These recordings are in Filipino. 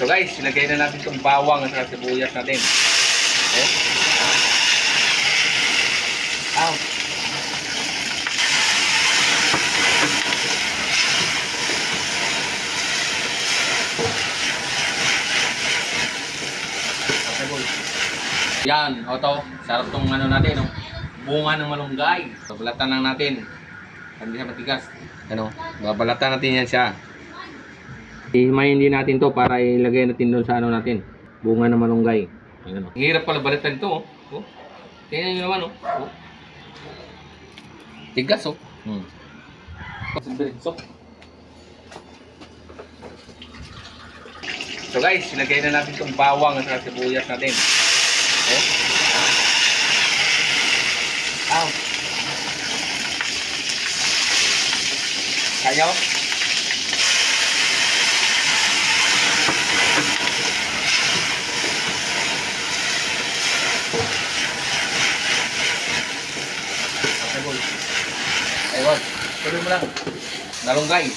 So guys, ilagay na natin itong bawang at sibuyas natin. Okay? Ow. Yan, Otto. Sarap tong ano natin, no? Bunga ng malunggay. So, balatan lang natin. Hindi siya matigas. Ano? Babalatan natin yan siya. Ihimayin din natin to para ilagay natin doon sa ano natin. Bunga ng malunggay. Ayan, oh. Ang hirap pala balatan ito, oh. oh. Tingnan nyo naman, oh. oh. Tigas, oh. Hmm. So, so guys, ilagay na natin itong bawang at sibuyas natin. Okay? Ow. Kaya oh. Tuloy mo lang. Nalunggay.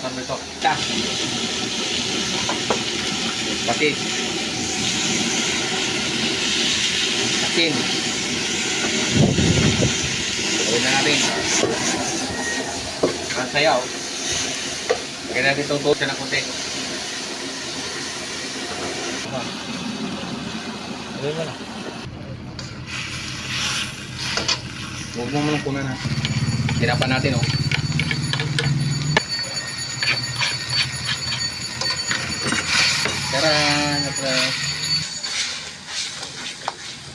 Ba ito? Ta. Patis. Asin. Gawin na natin. Ang sayaw. Lagyan natin itong tuwa siya ng kunti. Gawin mo na. Huwag mo muna kunan ha. Hirapan natin oh. Tara, tara.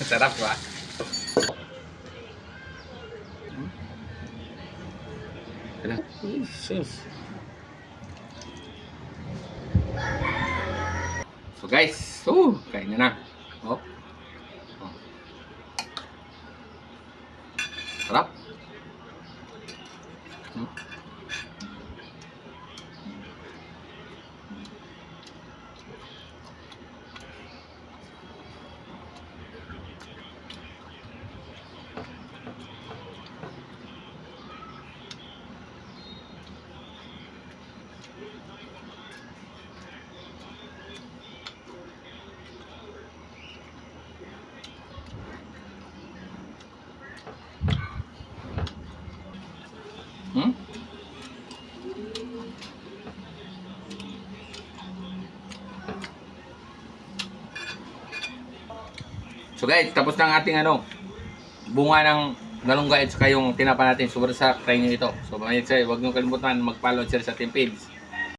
Sarap ba? Tara. Jesus. So guys, oh, kain na na. Oh. oh. Sarap. Hmm. So guys, tapos na ang ating ano, bunga ng galunggay at saka yung tinapa natin. Sobrang sarap, try nyo ito. So mga yun, huwag nyo kalimutan mag-follow share sa ating page.